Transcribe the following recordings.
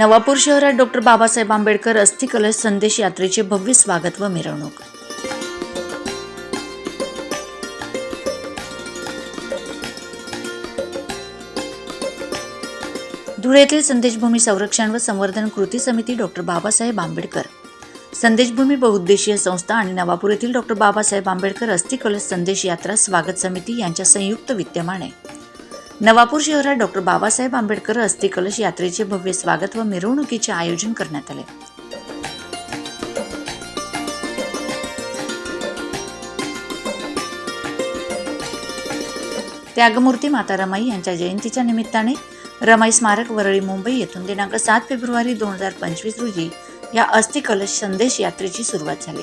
नवापूर शहरात डॉक्टर बाबासाहेब आंबेडकर अस्थि कलश संदेश यात्रेचे भव्य स्वागत व मिरवणूक. धुळे येथील संदेशभूमी संरक्षण व संवर्धन कृती समिती डॉक्टर बाबासाहेब आंबेडकर. संदेशभूमी बहुउद्देशीय संस्था आणि नवापूर येथील डॉक्टर बाबासाहेब आंबेडकर अस्थि कलश संदेश यात्रा स्वागत समिती यांच्या संयुक्त विद्यमाने. नवापूर शहरात डॉक्टर बाबासाहेब आंबेडकर अस्थि कलश यात्रेचे भव्य स्वागत व मिरवणुकीचे आयोजन करण्यात आले. त्यागमूर्ती माता रमाई यांच्या जयंतीच्या निमित्ताने रमाई स्मारक वरळी मुंबई येथून दिनांक सात फेब्रुवारी दोन हजार पंचवीस रोजी या अस्थि कलश संदेश यात्रेची सुरुवात झाली.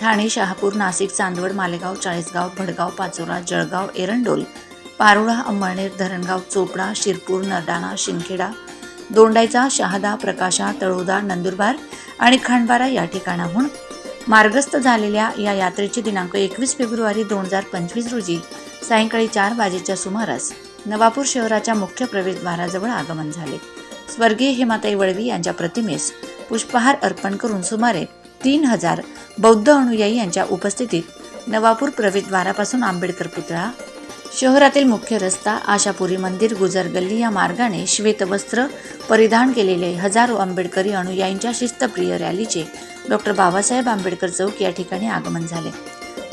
ठाणे शहापूर नाशिक चांदवड मालेगाव चाळीसगाव भडगाव पाचोरा जळगाव एरंडोल पारोळा अंमळनेर धरणगाव चोपडा शिरपूर नरडाणा शिंखेडा दोंडायचा शहादा प्रकाशा तळोदा नंदुरबार आणि खांडबारा या ठिकाणाहून मार्गस्थ झालेल्या या यात्रेचे दिनांक एकवीस फेब्रुवारी दोन हजार पंचवीस रोजी सायंकाळी चार वाजेच्या सुमारास नवापूर शहराच्या मुख्य प्रवेशद्वाराजवळ आगमन झाले. स्वर्गीय हेमाताई वळवी यांच्या प्रतिमेस पुष्पहार अर्पण करून सुमारे तीन हजार बौद्ध अनुयायी यांच्या उपस्थितीत नवापूर प्रवेशद्वारापासून आंबेडकर पुतळा शहरातील मुख्य रस्ता आशापुरी मंदिर गुजर गल्ली या मार्गाने श्वेतवस्त्र परिधान केलेले हजारो आंबेडकरी अनुयायींच्या शिस्तप्रिय रॅलीचे डॉक्टर बाबासाहेब आंबेडकर चौक या ठिकाणी आगमन झाले.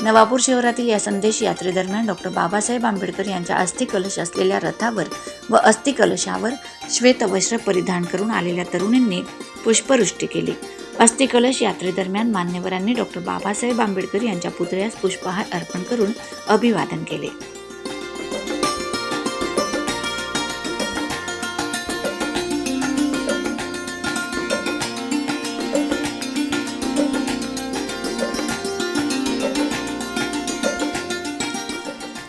नवापूर शहरातील या संदेश यात्रेदरम्यान डॉक्टर बाबासाहेब आंबेडकर यांच्या अस्थिकलश असलेल्या रथावर व अस्थिकलशावर श्वेतवस्त्र परिधान करून आलेल्या तरुणींनी पुष्पवृष्टी केली. अस्थिकलश यात्रेदरम्यान मान्यवरांनी डॉक्टर बाबासाहेब आंबेडकर यांच्या पुतळ्यास पुष्पहार अर्पण करून अभिवादन केले.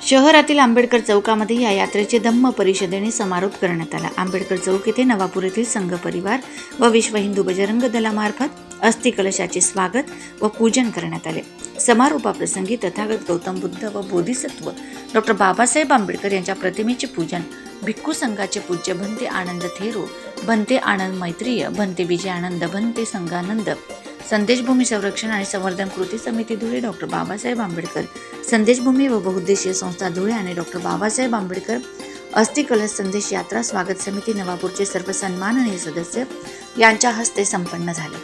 शहरातील आंबेडकर चौकामध्ये या यात्रेचे धम्म परिषदेने समारोप करण्यात आला. आंबेडकर चौक येथे नवापूर येथील संघ परिवार व विश्व हिंदू बजरंग दलामार्फत अस्थिकलशाचे स्वागत व पूजन करण्यात आले. समारोपाप्रसंगी तथागत गौतम बुद्ध व बोधिसत्व डॉक्टर बाबासाहेब आंबेडकर यांच्या प्रतिमेचे पूजन भिक्खू संघाचे पूज्य भंते आनंद थेरो भंते आनंद मैत्रीय भंते विजय आनंद भंते संघानंद संदेशभूमी संरक्षण आणि संवर्धन कृती समिती धुळे डॉक्टर बाबासाहेब आंबेडकर. संदेशभूमी व बहुउद्देशीय संस्था धुळे आणि डॉक्टर बाबासाहेब आंबेडकर अस्थिकलश संदेश यात्रा स्वागत समिती नवापूरचे सर्व सन्माननीय सदस्य यांच्या हस्ते संपन्न झाले.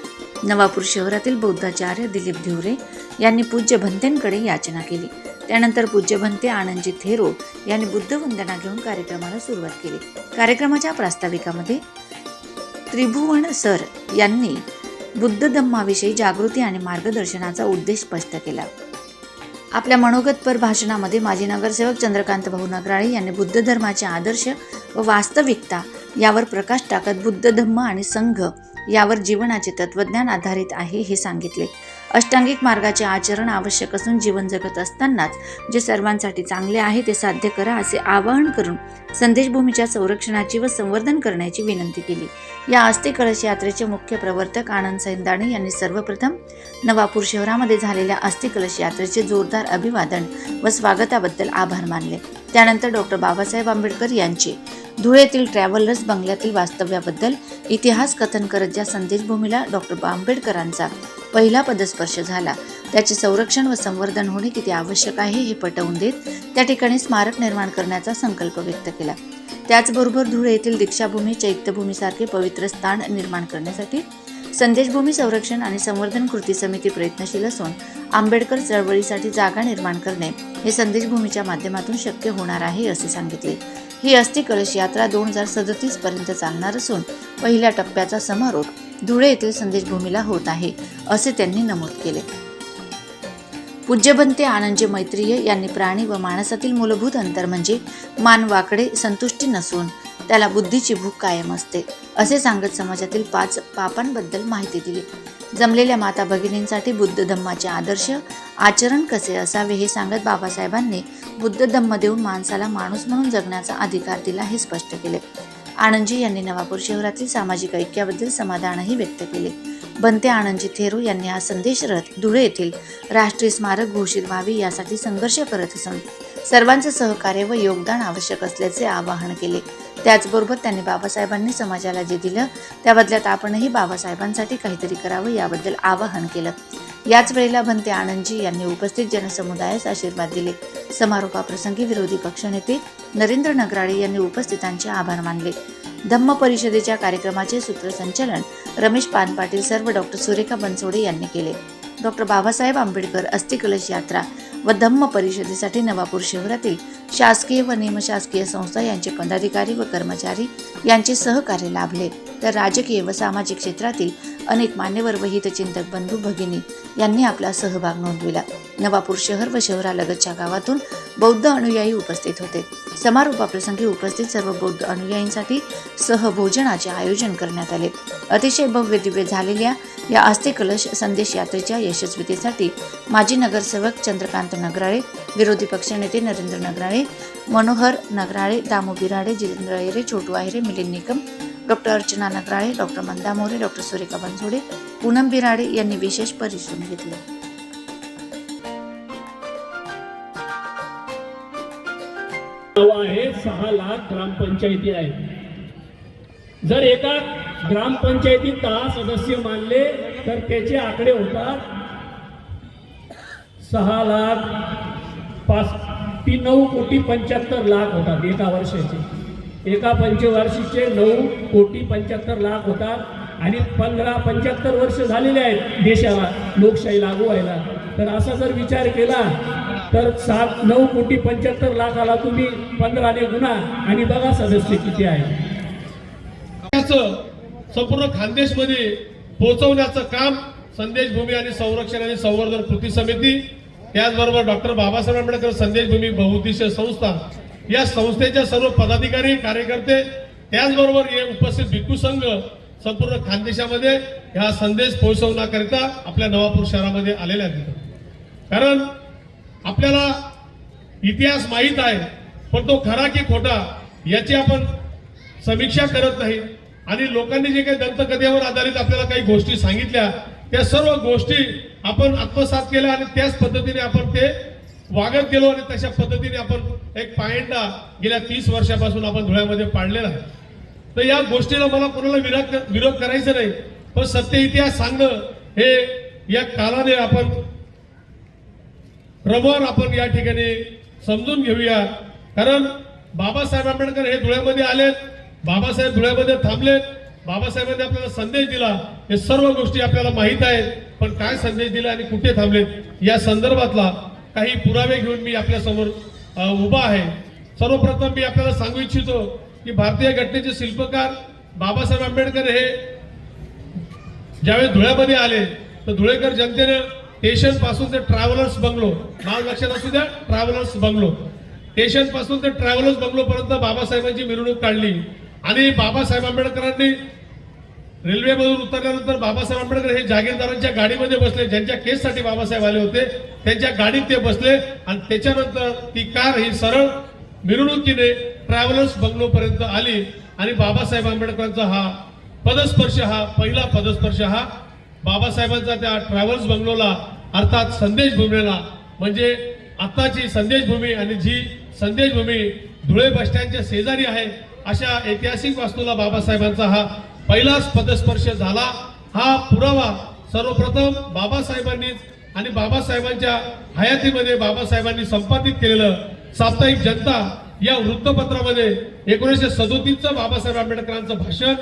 नवापूर शहरातील बौद्धाचार्य दिलीप धिवरे यांनी पूज्य भंतेंकडे याचना केली. त्यानंतर पूज्य भंते आनंदजी थेरो यांनी बुद्ध वंदना घेऊन कार्यक्रमाला सुरुवात केली. कार्यक्रमाच्या प्रास्ताविकामध्ये त्रिभुवन सर यांनी बुद्ध धम्माविषयी जागृती आणि मार्गदर्शनाचा उद्देश स्पष्ट केला. आपल्या मनोगतपर भाषणामध्ये माजी नगरसेवक चंद्रकांत भाऊ नगराळे यांनी बुद्ध धर्माचे आदर्श व वास्तविकता यावर प्रकाश टाकत बुद्ध धम्म आणि संघ यावर जीवनाचे तत्वज्ञान आधारित आहे हे सांगितले. अष्टांगिक मार्गाचे आचरण आवश्यक असून जीवन जगत असतानाच जे सर्वांसाठी चांगले आहे ते साध्य करा असे आवाहन करून संदेशभूमीच्या संरक्षणाची व संवर्धन करण्याची विनंती केली. या अस्थि कळश यात्रेचे मुख्य प्रवर्तक आनंद सैंदाणे यांनी सर्वप्रथम नवापूर शहरामध्ये झालेल्या अस्थि कलश यात्रेचे जोरदार अभिवादन व स्वागताबद्दल आभार मानले. त्यानंतर डॉक्टर बाबासाहेब आंबेडकर यांचे धुळेतील ट्रॅव्हलर्स बंगल्यातील वास्तव्याबद्दल इतिहास कथन करत ज्या संदेशभूमीला डॉक्टर आंबेडकरांचा पहिला पदस्पर्श झाला. त्याचे संरक्षण व संवर्धन होणे किती आवश्यक आहे हे पटवून देत त्या ठिकाणी स्मारक निर्माण करण्याचा संकल्प व्यक्त केला. त्याचबरोबर धुळे येथील दीक्षाभूमी चैत्यभूमीसारखे पवित्र स्थान निर्माण करण्यासाठी संदेशभूमी संरक्षण आणि संवर्धन कृती समिती प्रयत्नशील असून आंबेडकर चळवळीसाठी जागा निर्माण करणे हे संदेशभूमीच्या माध्यमातून शक्य होणार आहे असे सांगितले. ही अस्थि कलश यात्रा दोन हजार सदतीस पर्यंत चालणार असून पहिल्या टप्प्याचा समारोप धुळे येथील संदेशभूमीला होत आहे असे त्यांनी नमूद केले. पूज्यबंते आनंदजे मैत्रीय यांनी प्राणी व माणसातील मूलभूत अंतर म्हणजे मानवाकडे संतुष्टी नसून त्याला बुद्धीची भूक कायम असते असे सांगत समाजातील पाच पापांबद्दल माहिती दिली. जमलेल्या माता भगिनींसाठी बुद्ध धम्माचे आदर्श आचरण कसे असावे हे सांगत बाबासाहेबांनी बुद्ध धम्म देऊन माणसाला माणूस म्हणून जगण्याचा अधिकार दिला हे स्पष्ट केले. आनंदजी यांनी नवापूर शहरातील सामाजिक ऐक्याबद्दल समाधानही व्यक्त केले. बनते आनंदजी थेरू यांनी हा संदेश रथ धुळे येथील राष्ट्रीय स्मारक घोषित व्हावी यासाठी संघर्ष करत असून सर्वांचं सहकार्य व योगदान आवश्यक असल्याचे आवाहन केले. त्याचबरोबर त्यांनी बाबासाहेबांनी समाजाला जे दिलं त्या बदल्यात आपणही बाबासाहेबांसाठी काहीतरी करावं याबद्दल आवाहन केलं. याच वेळेला भंते आनंदजी यांनी उपस्थित जनसमुदायास आशीर्वाद दिले. समारोपाप्रसंगी विरोधी पक्षनेते नरेंद्र नगराळे यांनी उपस्थितांचे आभार मानले. धम्म परिषदेच्या कार्यक्रमाचे सूत्रसंचालन रमेश पानपाटील सर्व डॉक्टर सुरेखा बनसोडे यांनी केले. डॉक्टर बाबासाहेब आंबेडकर अस्थिकलश यात्रा व धम्म परिषदेसाठी नवापूर शहरातील शासकीय व निमशासकीय संस्था यांचे पदाधिकारी व कर्मचारी यांचे सहकार्य लाभले. तर राजकीय व सामाजिक क्षेत्रातील अनेक मान्यवर व हितचिंतक बंधू भगिनी यांनी आपला सहभाग नोंदविला. नवापूर शहर व शहरालगतच्या गावातून बौद्ध अनुयायी उपस्थित होते. समारोपाप्रसंगी उपस्थित सर्व बौद्ध अनुयायींसाठी सहभोजनाचे आयोजन करण्यात आले. अतिशय भव्य दिव्य झालेल्या या आस्तिकलश संदेश यात्रेच्या यशस्वीतेसाठी माजी नगरसेवक चंद्रकांत नगराळे विरोधी पक्षनेते Narendra Nagarale Manohar Nagarale Damu Birade Jitendra Ahire Chhotu Ahire Milind Nikam doctor Archana Nagarale doctor Manda More doctor Surekha Bansode Poonam Birade यांनी विशेष परिश्रम घेतले. आहे सहा लाख ग्रामपंचायती आहेत. जर एका ग्रामपंचायतीत दहा सदस्य मानले तर त्याचे आकडे होतात सहा लाख पाच ती नऊ कोटी पंच्याहत्तर लाख होतात एका वर्षाचे. एका पंचवार्षिकचे नऊ कोटी पंच्याहत्तर लाख होतात आणि पंधरा पंच्याहत्तर वर्ष झालेले आहेत देशाला लोकशाही लागू व्हायला. तर असा जर विचार केला तर सात नऊ कोटी पंच्याहत्तर लाखाला तुम्ही पंधराने गुणा आणि बघा सदस्य किती आहे. संपूर्ण खानदेशमध्ये पोहोचवण्याचं काम संदेश भूमी आणि संरक्षण आणि संवर्धन कृती समिती त्याचबरोबर डॉक्टर बाबासाहेब आंबेडकर संदेश भूमी बहुउद्देशीय संस्था या संस्थेच्या सर्व पदाधिकारी कार्यकर्ते त्याचबरोबर हे उपस्थित भिक्खू संघ संपूर्ण खानदेशामध्ये हा संदेश पोहोचवण्याकरिता आपल्या नवापूर शहरामध्ये आलेले आहेत कारण आपल्याला इतिहास माहीत आहे पण तो खरा की खोटा याची आपण समीक्षा करत नाही. आणि लोकांनी जे काही दंतकथेवर आधारित आपल्याला काही गोष्टी सांगितल्या त्या सर्व गोष्टी आपण आत्मसात केल्या आणि त्याच पद्धतीने आपण ते वागत गेलो आणि तशा पद्धतीने आपण एक पायंडा गेल्या तीस वर्षापासून आपण धुळ्यामध्ये पाडलेला आहे. तर या गोष्टीला मला कोणाला विरोध विरोध करायचा नाही पण सत्य इतिहास सांगणं हे या कालाने आपण क्रमवार आपण या ठिकाणी समजून घेऊया. कारण बाबासाहेब आंबेडकर हे धुळ्यामध्ये आलेत बाबासाहेब धुळ्यामध्ये थांबलेत बाबासाहेबांनी आपल्याला संदेश दिला. हे सर्व गोष्टी आपल्याला माहीत आहेत पण काय संदेश दिला आणि कुठे थांबलेत या संदर्भातला काही पुरावे घेऊन मी आपल्यासमोर उभा आहे. सर्वप्रथम मी आपल्याला सांगू इच्छितो की भारतीय घटनेचे शिल्पकार बाबासाहेब आंबेडकर हे ज्यावेळेस धुळ्यामध्ये आले तर धुळेकर जनतेने स्टेशनपासून ते ट्रॅव्हलर्स बंगलो नाव लक्षात असू द्या ट्रॅव्हलर्स बंगलो स्टेशनपासून ते ट्रॅव्हलर्स बंगलो पर्यंत बाबासाहेबांची मिरवणूक काढली. आणि बाबासाहेब आंबेडकरांनी रेल्वेमधून उतरल्यानंतर बाबासाहेब आंबेडकर हे जागीरदारांच्या गाडीमध्ये बसले. ज्यांच्या केससाठी बाबासाहेब आले होते त्यांच्या गाडीत ते बसले. आणि त्याच्यानंतर ती कार ही सरळ मिरवणुकीने ट्रॅव्हलर्स बंगलो पर्यंत आली. आणि बाबासाहेब आंबेडकरांचा हा पदस्पर्श हा पहिला पदस्पर्श हा बाबासाहेबांचा त्या ट्रॅव्हल्स बंगलोला अर्थात संदेश भूमीला म्हणजे आत्ताची संदेश भूमी आणि जी संदेश भूमी धुळे बस स्टँडच्या शेजारी आहे अशा ऐतिहासिक वास्तूला बाबासाहेबांचा हा पहिलाच पदस्पर्श झाला. हा पुरावा सर्वप्रथम बाबासाहेबांनीच आणि बाबासाहेबांच्या हयातीमध्ये बाबासाहेबांनी संपादित केलेलं साप्ताहिक जनता या वृत्तपत्रामध्ये एकोणीसशे सदोतीसचं बाबासाहेब आंबेडकरांचं भाषण.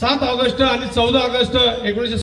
सात ऑगस्ट आणि चौदा ऑगस्ट एकोणीसशे